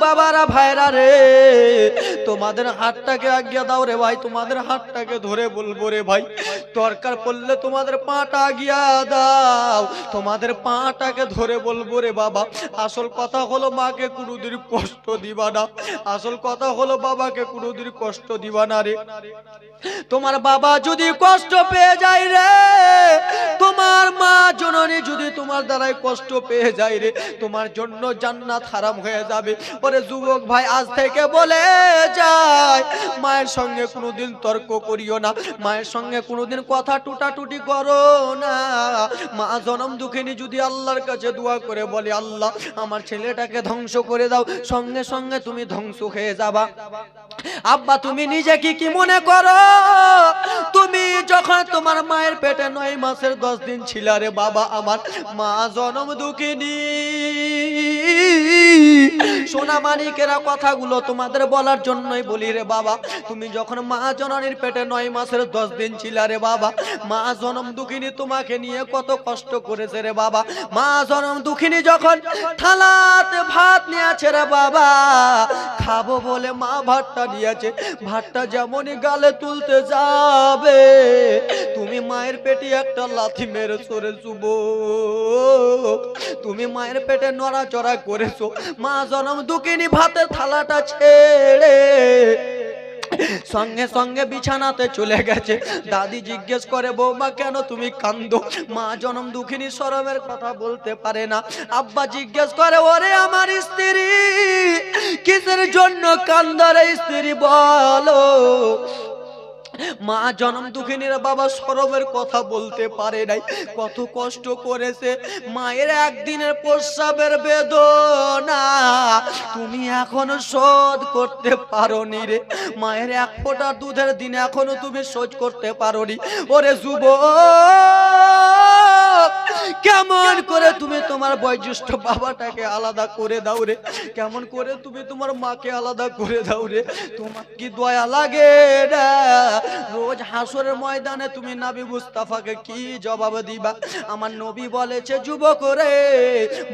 বাবারা ভাইরা রে তোমাদের হাতটাকে আজ্ঞা দাও রে ভাই, তোমাদের হাতটাকে ধরে বলব রে ভাই। দরকার পড়লে তোমাদের পাটা আগিয়া দাও। তোমাদের পাটাকে ধরে বলব রে বাবা, আসল কথা হলো মাকে কোনোদিন কষ্ট দিবা না। আসল কথা হলো বাবাকে কোনোদিন কষ্ট দিবা না রে। তোমার বাবা যদি কষ্ট পেয়ে যায় রে, তোমার মা জননী যদি তোমার দ্বারাই কষ্ট পেয়ে যায় রে, তোমার জন্য জান্নাত হারাম হয়ে যাবে। পরে যুবক ভাই, আজ থেকে বলে যায়। মায়ের সঙ্গে কোনোদিন তর্ক করিও না। মায়ের সঙ্গে কোনোদিন কথা টুটাটুটি করো না। মা জনম দুঃখিনী যদি আল্লাহর কাছে দোয়া করে বলে, আল্লাহ, আমার ছেলেটাকে ধ্বংস করে দাও। সঙ্গে সঙ্গে তুমি ধ্বংস হয়ে যাবা। আব্বা, তুমি নিজে কি কি মনে করো? তুমি যখন তোমার মায়ের পেটে নয় মাসের দশ দিন ছিল রে বাবা আমার, মা জনম দুঃখিনী। সোনা মানিকেরা কথাগুলো তোমাদের বলার জন্যই বলি রে বাবা। তুমি যখন মা জননীর পেটে নয় মাসের দশ দিন ছিল রে বাবা, মা জনম দুঃখিনী তোমাকে নিয়ে কত কষ্ট করেছে রে বাবা। মা জনম দুঃখিনী যখন থালাতে ভাত নিয়েছে রে বাবা, খাব বলে মা ভাতটা নিয়েছে। ভাতটা যেমনই গালে তুলতে যাবে তুমি মায়ের পেটে একটা লাথি মেরে সরে চুব তুমি মায়ের পেটে নড়াচড়া করেছ। মা জনম দুকিনি ভাতের থালাটা ছেড়ে সঙ্গে সঙ্গে বিছানাতে চলে গেছে। দাদি জিজ্ঞেস করে, বৌমা, কেন তুমি কান্দো মা জনম দুঃখিনী সরমের কথা বলতে পারে না। আব্বা জিজ্ঞেস করে, ওরে আমার স্ত্রী, কিসের জন্য কান্দারে স্ত্রী বলো? মা জনম দুঃখিনীর বাবা সরবের কথা বলতে পারে নাই। কত কষ্ট করেছে। মায়ের একদিনের প্রস্রাবের বেদনা। তুমি এখনও শোধ করতে পারো নি রে। মায়ের এক ফোঁটা দুধের দিন এখনও তুমি শোধ করতে পারো নি ওরে যুব কেমন করে তুমি তোমার বয়োজ্যেষ্ঠ বাবাটাকে আলাদা করে দাও রে? কেমন করে তুমি তোমার মাকে আলাদা করে দাও রে? তোমার কি দয়া লাগে না রোজ হাসরের ময়দানে তুমি নাবি মুস্তাফাকে কি জবাব দিবা? আমার নবী বলেছে যুবক রে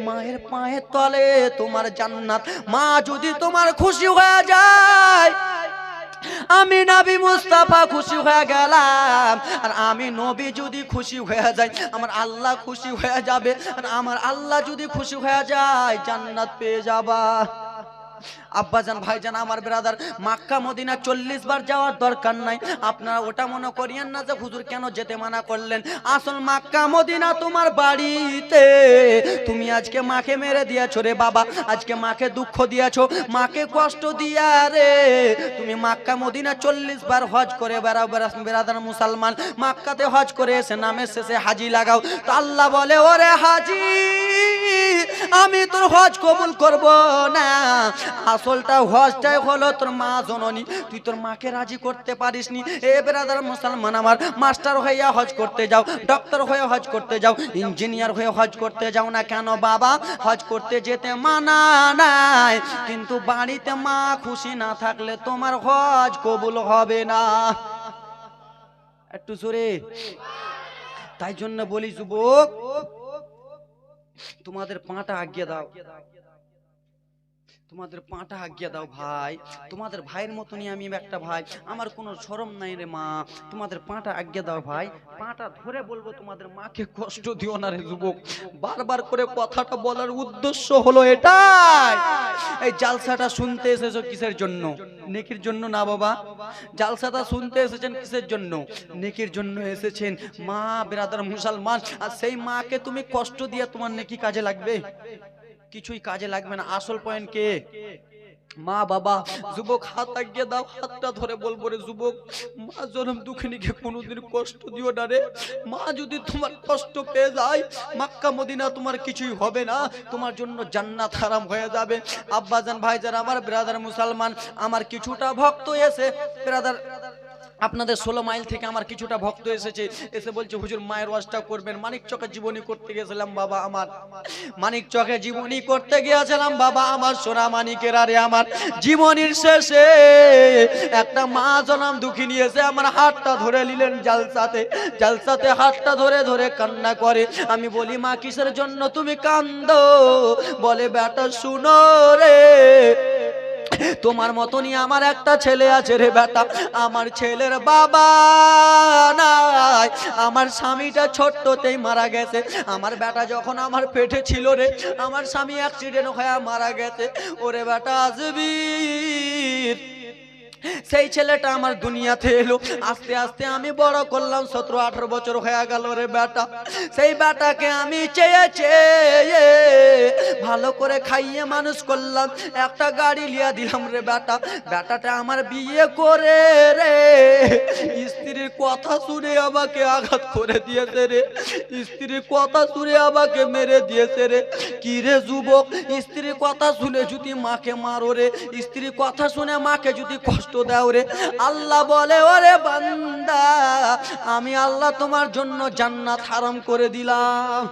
মায়ের পায়ের তলে তোমার জান্নাত। মা যদি তোমার খুশি হয়ে যায় আমি নবী মুস্তাফা খুশি হয়ে গেলাম। আর আমি নবী যদি খুশি হয়ে যাই, আমার আল্লাহ খুশি হয়ে যাবে। আর আমার আল্লাহ যদি খুশি হয়ে যায়, জান্নাত পেয়ে যাবা। আব্বাজান, ভাইজান, আমার ব্রাদার মাক্কা, মদিনা, চল্লিশ বার যাওয়ার দরকার নাই। আপনারা ওটা মনে করিয়েন না যে হুজুর কেন যেতে মানা করলেন? আসল মাক্কা, মদিনা তোমার বাড়িতে। তুমি আজকে মাকে মেরে দিয়েছ রে বাবা, আজকে মাকে দুঃখ দিয়েছ, মাকে কষ্ট দিয়া রে। তুমি মাক্কা, মদিনা, চল্লিশ বার হজ করে বেড়াও বেড়া- বেড়াদার মুসলমান, মাক্কাতে হজ করে এসে নামের শেষে হাজি লাগাও। তো আল্লাহ বলে, ওরে হাজি আমি তোর হজ কবুল করব না। আসলটা হজটাই হলো তোর মা জননী। তুই তোর মাকে রাজি করতে পারিস নি এ বেরাদার মুসলমান আমার মাস্টার হইয়া হজ করতে যাও ডক্টর হয়ে হজ করতে যাও ইঞ্জিনিয়ার হয়ে হজ করতে যাও না কেন বাবা? হজ করতে যেতে মানা নাই। কিন্তু বাড়িতে মা খুশি না থাকলে তোমার হজ কবুল হবে না। একটু জোরে। তাই জন্য বলি, যুবক তোমাদের পাটা আজ্ঞা দাও তোমাদের পাটা আজ্ঞা দাও ভাই। তোমাদের ভাইয়ের মতনই আমি একটা ভাই। আমার কোনো শরম নাই রে মা। তোমাদের পাটা আজ্ঞা দাও ভাই। পাটা ধরে বলব তোমাদের মাকে কষ্ট দিও না রে যুবক। বারবার করে কথাটা বলার উদ্দেশ্য হলো এটাই। এই জালসাটা শুনতে এসেছ কিসের জন্য? নেকির জন্য না বাবা? জালসাটা শুনতে এসেছেন কিসের জন্য? নেকির জন্য এসেছেন মা, বেরাদার, মুসলমান। আর সেই মাকে তুমি কষ্ট দিয়ে তোমার নেকি কাজে লাগবে? কিছুই কাজে লাগবে না। আসল পয়েন্ট কে? মা, বাবা, যুবক, হাত আগিয়ে দাও, হাতটা ধরে বলব রে যুবক, মা জনম দুঃখিনীকে কোনোদিন কষ্ট দিও না রে। মা যদি তোমার কষ্ট পেয়ে যায়, মাক্কা মদিনা তোমার কিছুই হবে না। তোমার জন্য জান্নাত হারাম হয়ে যাবে। আব্বাজান ভাইজান, আমার ব্রাদার মুসলমান, আমার কিছুটা ভক্ত এসে ব্রাদার আপনাদের ষোলো মাইল থেকে আমার কিছুটা ভক্ত এসেছে, এসে বলছে, হুজুর, মায়ের ওয়াজটা করবেন। মানিক চকে জীবনী করতে গেছিলাম বাবা আমার। মানিক চকে জীবনী করতে গিয়েছিলাম, বাবা আমার, সোনা মানিকের আরে আমার। জীবনীর শেষে একটা মা জনাম দুঃখী নিয়েছে, আমার হাতটা ধরে নিলেন জালসাতে। জালসাতে হাতটা ধরে ধরে কান্না করে। আমি বলি, মা, কিসের জন্য তুমি কান্দো? বলে, বেটা, শুনো রে। তোমার মতনই আমার একটা ছেলে আছে রে বেটা। আমার ছেলের বাবা নাই। আমার স্বামীটা ছোট্টতেই মারা গেছে। আমার বেটা যখন আমার পেটে ছিল রে, আমার স্বামী অ্যাক্সিডেন্ট হয়ে মারা গেছে। ওরে বেটা আসবি সেই ছেলেটা আমার দুনিয়াতে এলো। আস্তে আস্তে আমি বড় করলাম, সতেরো, আঠারো বছর হয়ে গেল রে বেটা। সেই বেটাকে আমি চেয়ে চেয়ে ভালো করে খাইয়ে মানুষ করলাম। একটা গাড়ি লিয়া দিলাম রে বেটা। বেটাটা আমার বিয়ে করে রে। স্ত্রীর কথা শুনে আমাকে আঘাত করে দিয়েছে রে। স্ত্রীর কথা শুনে আমাকে মেরে দিয়েছে রে। কি রে যুবক, স্ত্রীর কথা শুনে যদি মাকে মারো রে। স্ত্রীর কথা শুনে মাকে যদি কষ্ট দাও রে। আল্লাহ বলে, ওরে বান্দা, আমি আল্লাহ তোমার জন্য জান্নাত হারাম করে দিলাম।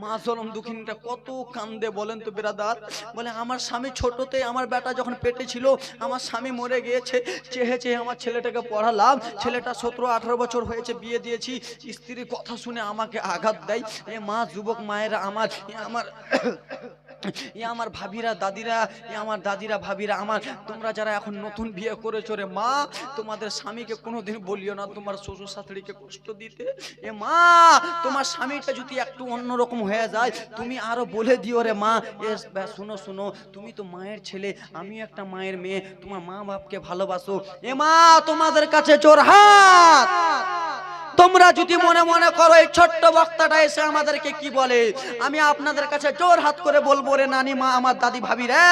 মা জলম দুঃখিনীটা কত কান্দে বলেন তো বেরাদার। বলে, আমার স্বামী ছোটতে আমার বেটা যখন পেটে ছিল, আমার স্বামী মরে গিয়েছে চেহে চেহে আমার ছেলেটাকে পড়ালাম। ছেলেটা সতেরো আঠারো বছর হয়েছে, বিয়ে দিয়েছি। স্ত্রীর কথা শুনে আমাকে আঘাত দেয়। এ মা, যুবক মায়েরা আমার আমার এ আমার ভাবিরা, দাদিরা, এ আমার দাদিরা, ভাবিরা, আমার তোমরা যারা এখন নতুন বিয়ে করেছ রে মা, তোমাদের স্বামীকে কোনোদিন বলিও না, তোমার শ্বশুর শাশুড়িকে কষ্ট দিতে। এ মা, তোমার স্বামীটা যদি একটু অন্যরকম হয়ে যায়, তুমি আরও বলে দিও রে মা, এ শোনো শোনো, তুমি তো মায়ের ছেলে আমি একটা মায়ের মেয়ে, তোমার মা বাপকে ভালোবাসো। এ মা, তোমাদের কাছে চোর হাত! তোমরা যদি মনে মনে করো, এই ছোট্ট বক্তাটা এসে আমাদেরকে কি বলে? আমি আপনাদের কাছে জোর হাত করে বলব রে নানি, মা, আমার দাদি ভাবি রে,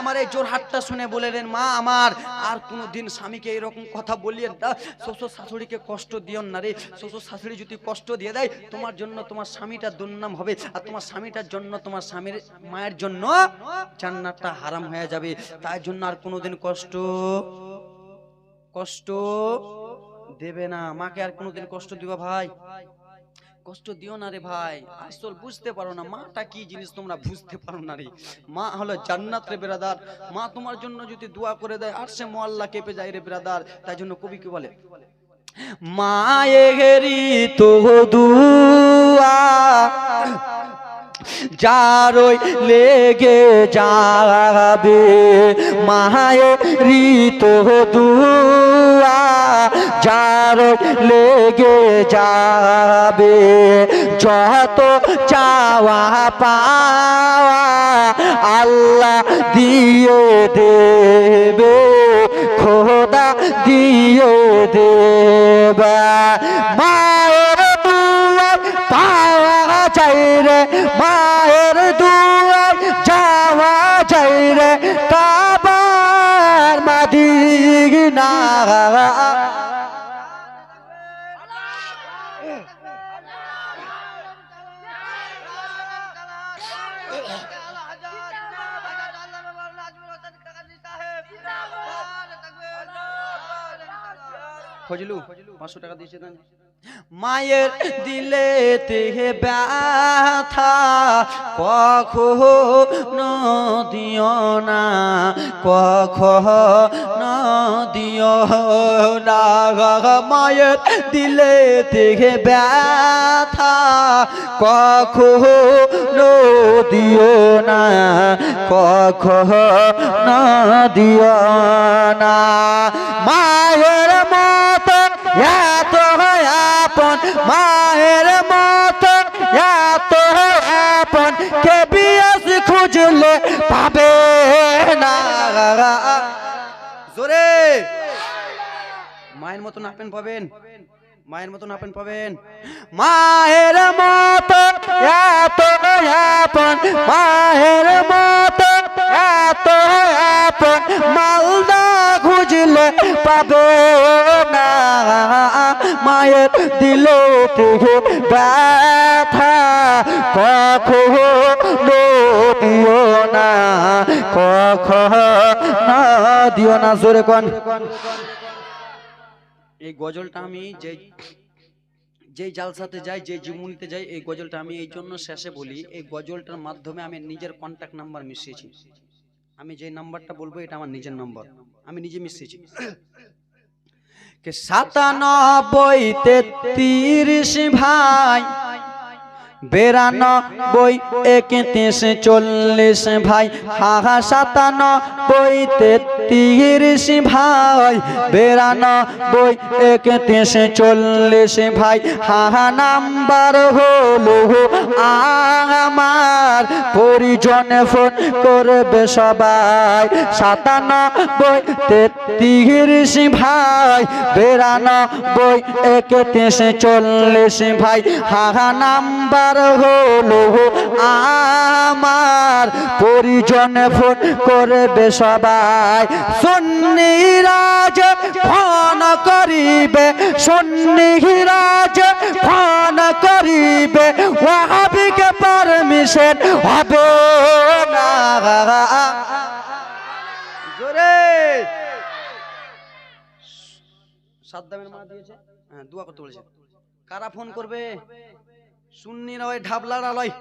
আমার এই জোর হাতটা শুনে বলেলেন মা, আমার আর কোনো দিন স্বামীকে এরকম কথা বলিয়েন না, শ্বশুর শাশুড়িকে কষ্ট দিও না রে। শ্বশুর শাশুড়ি যদি কষ্ট দিয়ে দেয়, তোমার জন্য তোমার স্বামীটা দুর্নাম হবে আর তোমার স্বামীটার জন্য তোমার স্বামীর মায়ের জন্য জান্নাতটা হারাম হয়ে যাবে। তাই জন্য আর কোনোদিন কষ্ট কষ্ট দেবে না। মাকে আর কোনোদিন কষ্ট দিবা ভাই। কষ্ট দিও না রে ভাই। আসল বুঝতে পারো না, মাটা কি জিনিস তোমরা বুঝতে পারো না রে। মা হলো জান্নাত রে বেরাদার। মা তোমার জন্য যদি দোয়া করে দেয়, আর সে মোয়াল্লা কেঁপে যায় রে বেরাদার। তাই জন্য কবি কি বলে? মায়েরি তো দুয়া যারই লেগে যাবে মায়ের ঋত দুয়া, যার লেগে যাবে, যত চাওয়া পাওয়া আল্লাহ দিয়ে দেবে, খোদা দিয়ে দেবে। মায়ের রে মায়ের দুয়ার যাওয়া যায় রে কাবার মাদিনা। ফজলু পাঁচশো টাকা দিয়েছে মায়ের দিলে তেহে ব্যথা কখনো দিও না কখনো দিও না। মায়ের দিলে তেহে ব্যথা কখনো দিও না কখনো দিও না। মায়ের মতো এত আপন মায়ের মতো, এত আপন, কে বিয়াস খুঁজলে পাবে না? জোরে। মায়ের মতন আপেন পাবেন? মায়ের মতন আপেন পাবেন? মায়ের মতো, এত আপন, মায়ের মতো, এত আপন, মালদা খুঁজলে পাবে মায়ের দিল থেকে ব্যথা কখনো দিও না, কখনো দিও না, জোরে কন। এই গজলটা আমি যে যেই জালসাতে যাই, যে জীবনীতে যাই, এই গজলটা আমি এই জন্য শেষে বলি, এই গজলটার মাধ্যমে আমি নিজের কন্ট্যাক্ট নাম্বার মিশিয়েছি। আমি যে নাম্বারটা বলব, এটা আমার নিজের নম্বর আমি নিজে মিশিয়েছি। সাতানব্বই তেত্রিশ ভাই। বেরানব্বই একত্রিশ চল্লিশ ভাই হা হা সাতানব্বই তেত্রিশ ভাই বেরানব্বই একত্রিশ চল্লিশ ভাই হা হা নাম্বার হলো আমার পরিজন ফোন করবে সবাই সাতানব্বই তেত্রিশ ভাই বেরানব্বই একত্রিশ চল্লিশ ভাই হা হা নাম্বার হলো আমার পরিজন ফোন করবে সবাই। সন্নিরাজ ফোন করিবে সন্নিরাজ ফোন করিবে। ওয়াহাবিকে পারমিশন হবে না। সাদ্দামের মা দিয়েছে। হ্যাঁ দোয়া করতে বলেছে। কারা ফোন করবে? সুন্নিরা ওই ঢাবলারা লয়